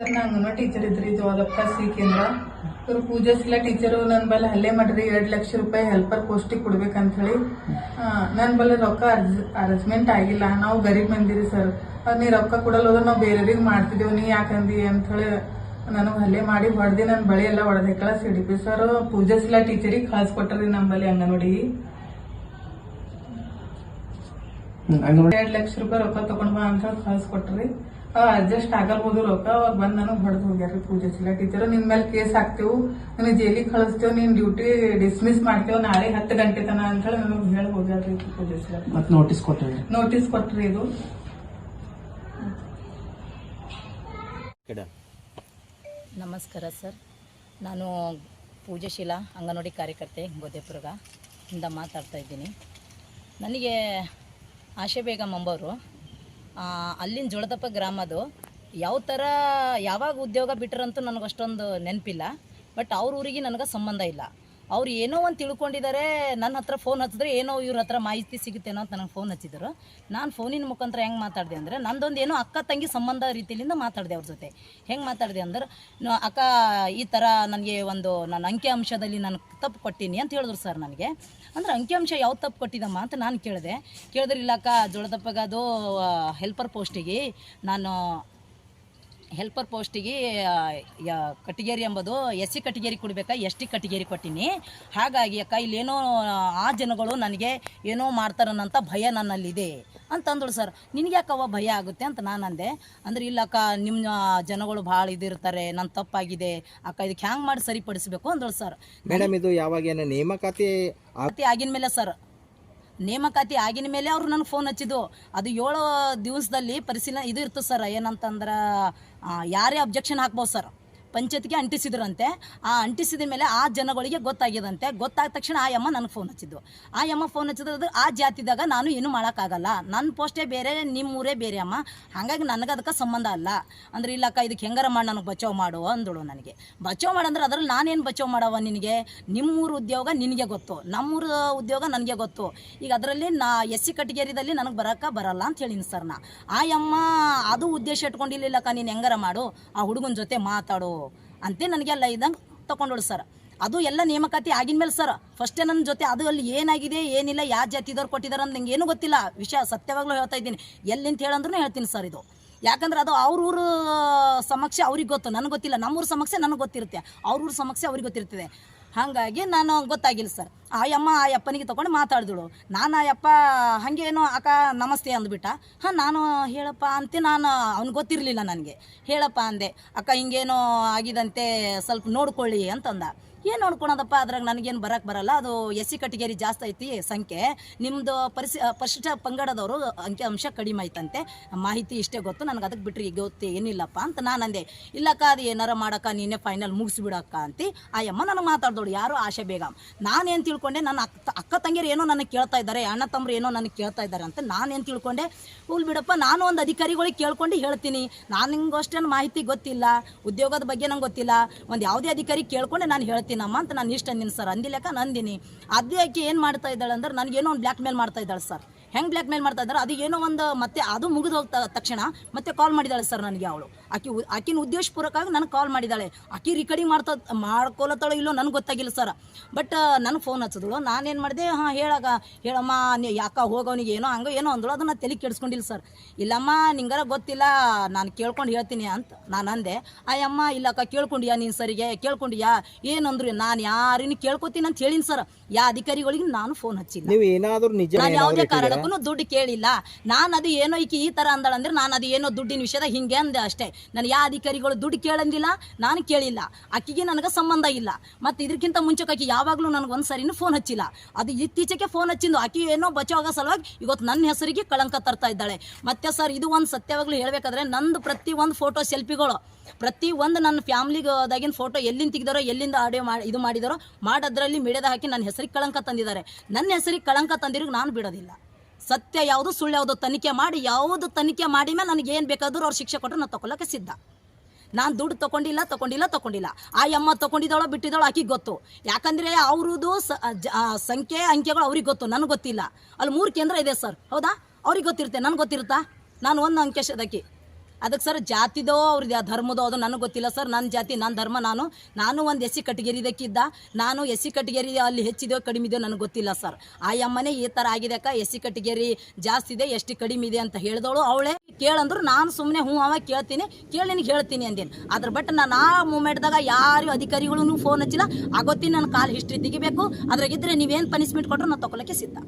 Sir ನಾ anganwadi teacher ಇದ್ರಿ ಜೋಲಪ್ಪ C ಕೇಂದ್ರ. ಇವ್ರು ಪೂಜಾಶೀಲ ಟೀಚರು ನನ್ನ ಬಲ್ಲಿ ಹಲ್ಲೆ ಮಾಡ್ರಿ ಎರಡು ಲಕ್ಷ ರೂಪಾಯಿ ಹೆಲ್ಪರ್ ಪೋಸ್ಟಿಗೆ ಕೊಡ್ಬೇಕಂತ ಹೇಳಿ ನನ್ನ ಬಲ್ಲಿ ರೊಕ್ಕ ಅರೇಂಜ್ಮೆಂಟ್ ಆಗಿಲ್ಲ. ನಾವು ಗರೀಬ್ ಮಂದಿರಿ ಸರ್. ನೀ ರೊಕ್ಕ ಕೊಡಲ್ಲ ಹೋದ್ರೆ ನಾವು ಬೇರೆಯವ್ರಿಗೆ ಮಾಡ್ತಿದ್ದೇವೆ ನೀ ಯಾಕಂದಿ ಅಂತ ಹೇಳಿ ನನಗೆ ಹಲ್ಲೆ ಮಾಡಿ ಹೊಡೆದಿ ನನ್ನ ಬಳಿ ಎಲ್ಲ ಹೊಡೆದಕ್ಕಳ ಸಿಡಿಪಿ ಸರ್. ಪೂಜಾಶೀಲ ಟೀಚರಿಗೆ ಕಳ್ಸಿಕೊಟ್ರಿ ನಮ್ಮಲ್ಲಿ ಬಳಿ ಅಂಗನವಾಡಿ. ಎರಡು ಲಕ್ಷ ರೂಪಾಯಿ ರೊಕ್ಕ ತಗೊಂಡ್ಬಾ ಅಂತ ಕಳ್ಸಿಕೊಟ್ರಿ ಅಡ್ಜಸ್ಟ್ ಆಗಲ್ಬೋದು ರೊಕ್ಕ. ಅವಾಗ ಬಂದು ನನಗೆ ಹೊಡೆದು ಹೋಗ್ಯಾರ ಪೂಜೆ ಚಿಲ್ಲ ಟೀಚರ್ ನಿನ್ ಮೇಲೆ ಕೇಸ್ ಹಾಕ್ತೇವು. ನಿಮ್ಗೆ ಜೈಲಿಗೆ ಕಳಿಸ್ತೇವೆ ನೀನ್ ಡ್ಯೂಟಿ ಡಿಸ್ಮಿಸ್ ಮಾಡ್ತೇವೆ. ನಾಳೆ ಹತ್ತು ಗಂಟೆ ತನ ಅಂತ ಹೇಳಿ ನನಗೆ ಹೇಳಿ ಹೋಗ್ಯಾರ್ರಿ ಪೂಜೆ ಚಿಲ್ಲ ಮತ್ತೆ ನೋಟಿಸ್ ಕೊಟ್ಟರೆ. ನೋಟಿಸ್ ಕೊಟ್ರಿ ಇದು. ನಮಸ್ಕಾರ ಸರ್. ನಾನು ಪೂಜಾಶೀಲ ಅಂಗನವಾಡಿ ಕಾರ್ಯಕರ್ತೆ ಗೋದೇಪುರಗ ಇಂದ ಮಾತಾಡ್ತಾ ಇದ್ದೀನಿ. ನನಗೆ ಆಶೆ ಬೇಗ ಅಂಬವರು ಅಲ್ಲಿನ ಜೋಳದಪ್ಪ ಗ್ರಾಮದು ಯಾವ ಥರ ಯಾವಾಗ ಉದ್ಯೋಗ ಬಿಟ್ಟರಂತೂ ನನಗೆ ಅಷ್ಟೊಂದು ನೆನಪಿಲ್ಲ. ಬಟ್ ಅವ್ರ ಊರಿಗೆ ನನಗೆ ಸಂಬಂಧ ಇಲ್ಲ. ಅವ್ರು ಏನೋ ಒಂದು ತಿಳ್ಕೊಂಡಿದ್ದಾರೆ ನನ್ನ ಹತ್ರ ಫೋನ್ ಹಚ್ಚಿದ್ರೆ ಏನೋ ಇವ್ರ ಹತ್ರ ಮಾಹಿತಿ ಸಿಗುತ್ತೇನೋ ಅಂತ ನನಗೆ ಫೋನ್ ಹಚ್ಚಿದ್ರು. ನಾನು ಫೋನಿನ ಮುಖಾಂತರ ಹೆಂಗೆ ಮಾತಾಡಿದೆ ಅಂದರೆ, ನಂದೊಂದು ಏನೋ ಅಕ್ಕ ತಂಗಿ ಸಂಬಂಧ ರೀತಿಯಿಂದ ಮಾತಾಡಿದೆ ಅವ್ರ ಜೊತೆ. ಹೆಂಗೆ ಮಾತಾಡಿದೆ ಅಂದ್ರೆ ಅಕ್ಕ ಈ ಥರ ನನಗೆ ಒಂದು ನನ್ನ ಅಂಕಿಅಂಶದಲ್ಲಿ ನಾನು ತಪ್ಪು ಕೊಟ್ಟೀನಿ ಅಂತ ಹೇಳಿದ್ರು ಸರ್ ನನಗೆ. ಅಂದ್ರೆ ಅಂಕಿಅಂಶ ಯಾವ ತಪ್ಪು ಕೊಟ್ಟಿದ್ದಮ್ಮ ಅಂತ ನಾನು ಕೇಳಿದೆ. ಕೇಳಿದ್ರೆ ಇಲ್ಲ ಅಕ್ಕ ಜೋಳದಪ್ಪಗ ಅದು ಹೆಲ್ಪರ್ ಪೋಸ್ಟಿಗೆ ನಾನು ಹೆಲ್ಪರ್ ಪೋಸ್ಟಿಗೆ ಕಟ್ಟಿಗೇರಿ ಎಂಬುದು ಎಸ್ ಸಿ ಕಟ್ಟಿಗೇರಿ ಕೊಡಬೇಕಾ ಎಸ್ ಟಿ ಕಟ್ಟಿಗೇರಿ ಕೊಟ್ಟೀನಿ. ಹಾಗಾಗಿ ಅಕ್ಕ ಇಲ್ಲೇನೋ ಆ ಜನಗಳು ನನಗೆ ಏನೋ ಮಾಡ್ತಾರನ್ನಂತ ಭಯ ನನ್ನಲ್ಲಿದೆ. ಅಂತಂದಳು ಸರ್ ನಿನಗೆ ಯಾಕವ್ವ ಭಯ ಆಗುತ್ತೆ ಅಂತ ನಾನು ಅಂದೆ. ಅಂದ್ರೆ ಇಲ್ಲ ಅಕ್ಕ ನಿಮ್ಮ ಜನಗಳು ಭಾಳ ಇದಿರ್ತಾರೆ ನನ್ನ ತಪ್ಪಾಗಿದೆ ಅಕ್ಕ ಇದಕ್ಕೆ ಹ್ಯಾಂಗೆ ಮಾಡಿ ಸರಿಪಡಿಸಬೇಕು ಅಂದಳು ಸರ್. ಮೇಡಮ್ ಇದು ಯಾವಾಗ ನೇಮಕಾತಿ ಆಗಿನ ಮೇಲೆ ಸರ್ ನೇಮಕಾತಿ ಆಗಿನ ಮೇಲೆ ಅವರು ನನಗೆ ಫೋನ್ ಹಚ್ಚಿದ್ದು. ಅದು ಏಳು ದಿವಸದಲ್ಲಿ ಪರಿಶೀಲನೆ ಇದು ಇರ್ತದೆ ಸರ್, ಏನಂತಂದ್ರೆ ಯಾರೇ ಅಬ್ಜೆಕ್ಷನ್ ಹಾಕ್ಬೋದು ಸರ್. ಪಂಚಾಯತ್ಗೆ ಅಂಟಿಸಿದ್ರಂತೆ. ಆ ಅಂಟಿಸಿದ ಮೇಲೆ ಆ ಜನಗಳಿಗೆ ಗೊತ್ತಾಗಿದಂತೆ ಗೊತ್ತಾದ ತಕ್ಷಣ ಆ ಯಮ್ಮ ನನಗೆ ಫೋನ್ ಹಚ್ಚಿದ್ದು. ಆ ಯಮ್ಮ ಫೋನ್ ಹಚ್ಚಿದ್ರೆ ಆ ಜಾತಿದಾಗ ನಾನು ಏನು ಮಾಡೋಕ್ಕಾಗಲ್ಲ. ನನ್ನ ಪೋಸ್ಟೇ ಬೇರೆ ನಿಮ್ಮೂರೇ ಬೇರೆ ಅಮ್ಮ. ಹಾಗಾಗಿ ನನಗೆ ಅದಕ್ಕೆ ಸಂಬಂಧ ಅಲ್ಲ. ಅಂದ್ರೆ ಇಲ್ಲಕ್ಕ ಇದಕ್ಕೆ ಹೆಂಗಾರ ಮಾಡಿ ನನಗೆ ಬಚಾವ್ ಮಾಡು ಅಂದಳು ನನಗೆ. ಬಚಾವ್ ಮಾಡಂದ್ರೆ ಅದ್ರಲ್ಲಿ ನಾನೇನು ಬಚಾವ್ ಮಾಡವ ನಿನಗೆ? ನಿಮ್ಮೂರು ಉದ್ಯೋಗ ನಿನಗೆ ಗೊತ್ತು. ನಮ್ಮೂರು ಉದ್ಯೋಗ ನನಗೆ ಗೊತ್ತು. ಈಗ ಅದರಲ್ಲಿ ನಾ ಎಸ್ ಸಿ ಕಟಗೇರಿದಲ್ಲಿ ನನಗೆ ಬರೋಕ್ಕೆ ಬರಲ್ಲ ಅಂತ ಹೇಳಿನಿ ಸರ್ ನಾ ಆ ಯಮ್ಮ ಅದು ಉದ್ದೇಶ ಇಟ್ಕೊಂಡಿರ್ಲಿಲ್ಲಕ್ಕ, ನೀನು ಹೆಂಗಾರ ಮಾಡು. ಆ ಹುಡುಗನ ಜೊತೆ ಮಾತಾಡು. ಅಂತೆ ನನಗೆಲ್ಲ ಇದ್ದಂಗೆ ತಗೊಂಡೋಳು ಸರ್ ಅದು ಎಲ್ಲ ನೇಮಕಾತಿ ಆಗಿನ ಮೇಲೆ ಸರ್ ಫಸ್ಟೇ ನನ್ನ ಜೊತೆ ಅದು ಅಲ್ಲಿ ಏನಾಗಿದೆ, ಏನಿಲ್ಲ ಯಾವ ಜಾತಿದವ್ರು ಕೊಟ್ಟಿದ್ದಾರೆ ಅಂತ ನಂಗೆ ಏನೂ ಗೊತ್ತಿಲ್ಲ. ವಿಷಯ ಸತ್ಯವಾಗ್ಲೂ ಹೇಳ್ತಾ ಇದ್ದೀನಿ. ಎಲ್ಲಿಂತ ಹೇಳಂದ್ರೂ ಹೇಳ್ತೀನಿ ಸರ್ ಇದು. ಯಾಕಂದ್ರೆ ಅದು ಅವ್ರ ಊರು ಸಮಕ್ಷ ಅವ್ರಿಗೆ ಗೊತ್ತು. ನನಗೆ ಗೊತ್ತಿಲ್ಲ. ನಮ್ಮೂರ ಸಮಕ್ಷೆ ನನಗೆ ಗೊತ್ತಿರುತ್ತೆ. ಅವ್ರ ಊರ ಸಮಕ್ಷೆ ಅವ್ರಿಗೆ ಗೊತ್ತಿರ್ತದೆ. ಹಾಗಾಗಿ ನಾನು ಗೊತ್ತಾಗಿಲ್ಲ ಸರ್. ಆ ಅಮ್ಮ ಆ ಅಪ್ಪನಿಗೆ ತಗೊಂಡು ಮಾತಾಡಿದಳು. ನಾನು ಆ ಯಪ್ಪ ಹಾಗೇನೋ ಅಕ್ಕ ನಮಸ್ತೆ ಅಂದ್ಬಿಟ್ಟ. ಹಾಂ, ನಾನು ಹೇಳಪ್ಪ ಅಂತ ನಾನು ಅವ್ನು ಗೊತ್ತಿರಲಿಲ್ಲ ನನಗೆ. ಹೇಳಪ್ಪ ಅಂದೆ. ಅಕ್ಕ ಹಿಂಗೇನೋ ಆಗಿದಂತೆ ಸ್ವಲ್ಪ ನೋಡ್ಕೊಳ್ಳಿ ಅಂತಂದ. ಏನು ನೋಡ್ಕೊಳೋದಪ್ಪ? ಅದ್ರಾಗ ನನಗೇನು ಬರಕ್ಕೆ ಬರಲ್ಲ. ಅದು ಎಸ್ ಸಿ ಕಟಗೇರಿ ಜಾಸ್ತಿ ಐತಿ ಸಂಖ್ಯೆ. ನಿಮ್ಮದು ಪರಿಸಿ ಪರಿಶಿಷ್ಟ ಪಂಗಡದವರು ಅಂಕಿ ಅಂಶ ಕಡಿಮೆ ಐತಂತೆ. ಮಾಹಿತಿ ಇಷ್ಟೇ ಗೊತ್ತು. ನನಗೆ ಅದಕ್ಕೆ ಬಿಟ್ಟರೆ ಈಗ ಗೊತ್ತೇ ಏನಿಲ್ಲಪ್ಪ ಅಂತ ನಾನು ಅಂದೆ. ಇಲ್ಲಕ್ಕ ಅದು ಏನಾರ ಮಾಡಕ್ಕ, ನೀನೇ ಫೈನಲ್ ಮುಗಿಸ್ಬಿಡಕ್ಕ ಅಂತ. ಆ ಅಮ್ಮ ನನಗೆ ಮಾತಾಡ್ದೋಳು ಯಾರು ಆಶೆ ಬೇಗ. ನಾನೇನು ತಿಳ್ಕೊಂಡೆ, ನನ್ನ ಅಕ್ಕ ಅಕ್ಕ ತಂಗಿಯರು ಏನೋ ನನಗೆ ಕೇಳ್ತಾ ಇದ್ದಾರೆ, ಅಣ್ಣ ತಮ್ಮರು ಏನೋ ನನಗೆ ಕೇಳ್ತಾ ಇದ್ದಾರೆ ಅಂತ ನಾನೇನು ತಿಳ್ಕೊಂಡೆ? ಹುಲ್ ಬಿಡಪ್ಪ, ನಾನು ಒಂದು ಅಧಿಕಾರಿಗಳಿಗೆ ಕೇಳ್ಕೊಂಡು ಹೇಳ್ತೀನಿ. ನಾನು ಅಷ್ಟೇನು ಮಾಹಿತಿ ಗೊತ್ತಿಲ್ಲ. ಉದ್ಯೋಗದ ಬಗ್ಗೆ ನಂಗೆ ಗೊತ್ತಿಲ್ಲ. ಒಂದು ಯಾವುದೇ ಅಧಿಕಾರಿ ಕೇಳ್ಕೊಂಡೆ ನಾನು ಹೇಳ್ತೀನಮ್ಮ ಅಂತ ನಾನು ಇಷ್ಟ ಅಂದಿನಿ ಸರ್ ಅಂದಿಲ್ಲಕ್ಕ ನಂದಿನಿ. ಅದೇ ಆಕೆ ಏನು ಮಾಡ್ತಾ ಇದ್ದಾಳೆ ಅಂದ್ರೆ, ನನಗೇನೋ ಒಂದು ಬ್ಲ್ಯಾಕ್ ಮೇಲ್ ಮಾಡ್ತಾ ಇದ್ದಾಳೆ ಸರ್ ಹೆಂಗೆ ಬ್ಲ್ಯಾಕ್ ಮೇಲ್ ಮಾಡ್ತಾ ಇದ್ದಾರೆ ಅದು ಏನೋ ಒಂದು ಮತ್ತೆ ಅದು ಮುಗಿದು ಹೋಗ್ತಾ ತಕ್ಷಣ ಮತ್ತೆ ಕಾಲ್ ಮಾಡಿದಾಳೆ ಸರ್ ನನಗೆ ಅವಳು. ಆಕೆ ಆಕಿನ ಉದ್ದೇಶಪೂರ್ವಕವಾಗಿ ನನಗೆ ಕಾಲ್ ಮಾಡಿದಾಳೆ. ಆಕೆ ರಿಕಾರ್ಡಿಂಗ್ ಮಾಡ್ತಾ ಮಾಡ್ಕೊಳತ್ತಾಳೋ ಇಲ್ಲೋ ನನಗೆ ಗೊತ್ತಾಗಿಲ್ಲ ಸರ್ ಬಟ್ ನನಗೆ ಫೋನ್ ಹಚ್ಚಿದಳು ನಾನೇನು ಮಾಡಿದೆ? ಹಾಂ ಹೇಳಾಗ. ಹೇಳಮ್ಮ ನೀ ಯಾಕ ಹೋಗೋನಿಗೆ ಏನೋ ಹಂಗೋ ಏನೋ ಅಂದಳು. ಅದನ್ನ ತಲೆ ಕೆಡಿಸ್ಕೊಂಡಿಲ್ಲ ಸರ್ ಇಲ್ಲಮ್ಮ ನಿಂಗಾರ ಗೊತ್ತಿಲ್ಲ. ನಾನು ಕೇಳ್ಕೊಂಡು ಹೇಳ್ತೀನಿ ಅಂತ ನಾನು ಅಂದೆ. ಅಯ್ಯಮ್ಮ ಇಲ್ಲಕ್ಕ ಕೇಳ್ಕೊಂಡಿಯಾ ನೀನು ಸರಿಗೆ ಕೇಳ್ಕೊಂಡಿಯಾ? ಏನಂದ್ರು ನಾನು ಯಾರಿನ ಕೇಳ್ಕೊತೀನಿ ಅಂತ ಹೇಳಿನಿ ಸರ್ ಯಾ ಅಧಿಕಾರಿಗಳಿಗೆ ನಾನು ಫೋನ್ ಹಚ್ಚಿಲ್ಲ. ನೀವು ಏನಾದರೂ ನಿಜ ಯಾವುದೇ ಯಾವುದೇ ಕಾರಣಕ್ಕೂ ದುಡ್ಡು ಕೇಳಿಲ್ಲ. ನಾನು ಅದು ಏನೋ ಈಕೆ ಈ ತರ ಅಂದಳ ಅಂದ್ರೆ ನಾನು ಅದು ಏನೋ ದುಡ್ಡಿನ ವಿಷಯದಾಗ ಹಿಂಗೆ ಅಂದೆ ಅಷ್ಟೇ. ನಾನು ಯಾವ ಅಧಿಕಾರಿಗಳು ದುಡ್ಡು ಕೇಳಂದಿಲ್ಲ, ನಾನು ಕೇಳಿಲ್ಲ. ಅಕ್ಕಿಗೆ ನನಗೆ ಸಂಬಂಧ ಇಲ್ಲ. ಮತ್ತೆ ಇದಕ್ಕಿಂತ ಮುಂಚೆ ಆಕಿ ಯಾವಾಗಲೂ ನನಗೆ ಒಂದು ಸರಿನೂ ಫೋನ್ ಹಚ್ಚಿಲ್ಲ. ಅದು ಇತ್ತೀಚೆಗೆ ಫೋನ್ ಹಚ್ಚಿದ್ದು ಆಕಿ ಏನೋ ಬಚಾವಾಗ ಸಲುವಾಗಿ ಇವತ್ತು ನನ್ನ ಹೆಸರಿಗೆ ಕಳಂಕ ತರ್ತಾ ಇದ್ದಾಳೆ. ಮತ್ತೆ ಸರ್, ಇದು ಒಂದು ಸತ್ಯವಾಗ್ಲೂ ಹೇಳ್ಬೇಕಾದ್ರೆ ನಂದು ಪ್ರತಿ ಒಂದು ಫೋಟೋ ಸೆಲ್ಫಿಗಳು ಪ್ರತಿ ಒಂದು ನನ್ನ ಫ್ಯಾಮ್ಲಿದಾಗಿನ ಫೋಟೋ ಎಲ್ಲಿಂದ ತೆಗ್ದಾರೋ, ಎಲ್ಲಿಂದ ಆಡಿಯೋ ಮಾಡಿ ಇದು ಮಾಡಿದಾರೋ, ಮಾಡೋದ್ರಲ್ಲಿ ಮಿಡಿಯದ ಹಾಕಿ ನನ್ನ ಹೆಸರಿಗೆ ಕಳಂಕ ತಂದಿದ್ದಾರೆ. ನನ್ನ ಹೆಸರಿಗೆ ಕಳಂಕ ತಂದಿರೋ ನಾನು ಬಿಡೋದಿಲ್ಲ. ಸತ್ಯ ಯಾವುದು, ಸುಳ್ಳು ಯಾವುದು ತನಿಖೆ ಮಾಡಿ, ಯಾವುದು ತನಿಖೆ ಮಾಡಿ ಮೇಲೆ ನನಗೆ ಏನು ಬೇಕಾದರೂ ಅವ್ರು ಶಿಕ್ಷೆ ಕೊಟ್ಟರು ನಾನು ತಗೊಳ್ಳೋಕೆ ಸಿದ್ಧ. ನಾನು ದುಡ್ಡು ತಗೊಂಡಿಲ್ಲ ತಗೊಂಡಿಲ್ಲ ತಗೊಂಡಿಲ್ಲ. ಆ ಅಮ್ಮ ತಗೊಂಡಿದ್ದಾಳೋ ಬಿಟ್ಟಿದ್ದಾಳೋ ಆಕಿಗೆ ಗೊತ್ತು. ಯಾಕಂದರೆ ಅವ್ರದ್ದು ಸಂಖ್ಯೆ, ಅಂಕೆಗಳು ಅವ್ರಿಗೆ ಗೊತ್ತು, ನನಗೆ ಗೊತ್ತಿಲ್ಲ. ಅಲ್ಲಿ ಮೂರು ಕೇಂದ್ರ ಇದೆ ಸರ್, ಹೌದಾ? ಅವ್ರಿಗೆ ಗೊತ್ತಿರುತ್ತೆ, ನನಗೆ ಗೊತ್ತಿರುತ್ತಾ? ನಾನು ಒಂದು ಅಂಕೆ ಶದಕಿ ಅದಕ್ಕೆ ಸರ್ ಜಾತಿದೋ ಅವ್ರದ್ದು ಧರ್ಮದೋ ಅದು ನನಗೆ ಗೊತ್ತಿಲ್ಲ ಸರ್. ನನ್ನ ಜಾತಿ ನನ್ನ ಧರ್ಮ, ನಾನು ನಾನು ಒಂದು ಎಸ್ ಸಿ ಇದಕ್ಕಿದ್ದ ನಾನು ಎಸ್ ಸಿ ಕಟಗರಿ ಅಲ್ಲಿ ಹೆಚ್ಚಿದೆಯೋ ಕಡಿಮೆ ಇದೆಯೋ ನನಗೆ ಗೊತ್ತಿಲ್ಲ ಸರ್. ಆ ಈ ಥರ ಆಗಿದೆ ಅಕ್ಕ ಎಸ್ ಸಿ ಕಟಗರಿ ಜಾಸ್ತಿ ಇದೆ, ಎಷ್ಟು ಕಡಿಮೆ ಇದೆ ಅಂತ ಹೇಳಿದವಳು ಅವಳೇ. ಕೇಳಂದ್ರು ನಾನು ಸುಮ್ಮನೆ ಹ್ಞೂ ಅವ ಕೇಳ್ತೀನಿ, ಕೇಳಿ ನಿನಗೆ ಹೇಳ್ತೀನಿ ಅಂದೇನು. ಅದ್ರ ಬಟ್ ನಾನು ಆ ಮೂಮೆಂಟ್ದಾಗ ಯಾರು ಅಧಿಕಾರಿಗಳೂ ಫೋನ್ ಹಚ್ಚಿಲ್ಲ. ಆಗೋತಿ ನನ್ನ ಕಾಲ್ ಹಿಸ್ಟ್ರಿ ತೆಗಿಬೇಕು. ಅದ್ರಾಗಿದ್ರೆ ನೀವೇನು ಪನಿಷ್ಮೆಂಟ್ ಕೊಟ್ಟರು ನಾನು ತಗೊಳಕ್ಕೆ ಸಿದ್ಧ.